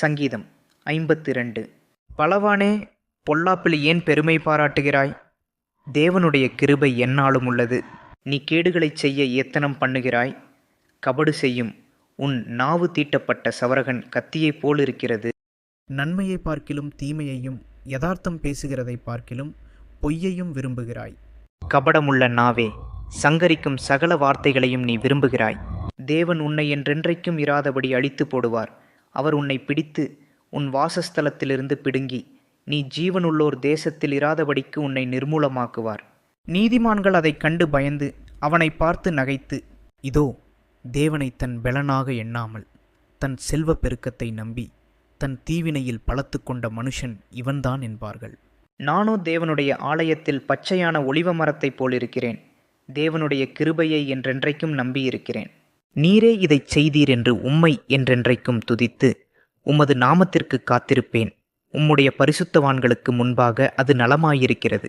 சங்கீதம் ஐம்பத்தி ரெண்டு பலவானே பொல்லாப்பில் ஏன் பெருமை பாராட்டுகிறாய்? தேவனுடைய கிருபை எந்நாளும் உள்ளது. நீ கேடுகளைச் செய்ய ஏத்தனம் பண்ணுகிறாய்? கபடு செய்யும் உன் நாவு தீட்டப்பட்ட சவரகன் கத்தியைப் போலிருக்கிறது. நன்மையை பார்க்கிலும் தீமையையும் யதார்த்தம் பேசுகிறதை பார்க்கிலும் பொய்யையும் விரும்புகிறாய். கபடமுள்ள நாவே சங்கரிக்கும் சகல வார்த்தைகளையும் நீ விரும்புகிறாய். தேவன் உன்னை என்றென்றைக்கும் இராதபடி அழித்து போடுவார். அவர் உன்னை பிடித்து உன் வாசஸ்தலத்திலிருந்து பிடுங்கி நீ ஜீவனுள்ளோர் தேசத்தில் இராதபடிக்கு உன்னை நிர்மூலமாக்குவார். நீதிமான்கள் அதைக் கண்டு பயந்து அவனை பார்த்து நகைத்து இதோ தேவனை தன் பெலனாக எண்ணாமல் தன் செல்வப் பெருக்கத்தை நம்பி தன் தீவினையில் பலத்து கொண்ட மனுஷன் இவன்தான் என்பார்கள். நானோ தேவனுடைய ஆலயத்தில் பச்சையான ஒளிவ மரத்தைப் போலிருக்கிறேன். தேவனுடைய கிருபையை என்றென்றைக்கும் நம்பியிருக்கிறேன். நீரே இதைச் செய்தீர் என்று உம்மை என்றென்றைக்கும் துதித்து உமது நாமத்திற்கு காத்திருப்பேன். உம்முடைய பரிசுத்தவான்களுக்கு முன்பாக அது நலமாயிருக்கிறது.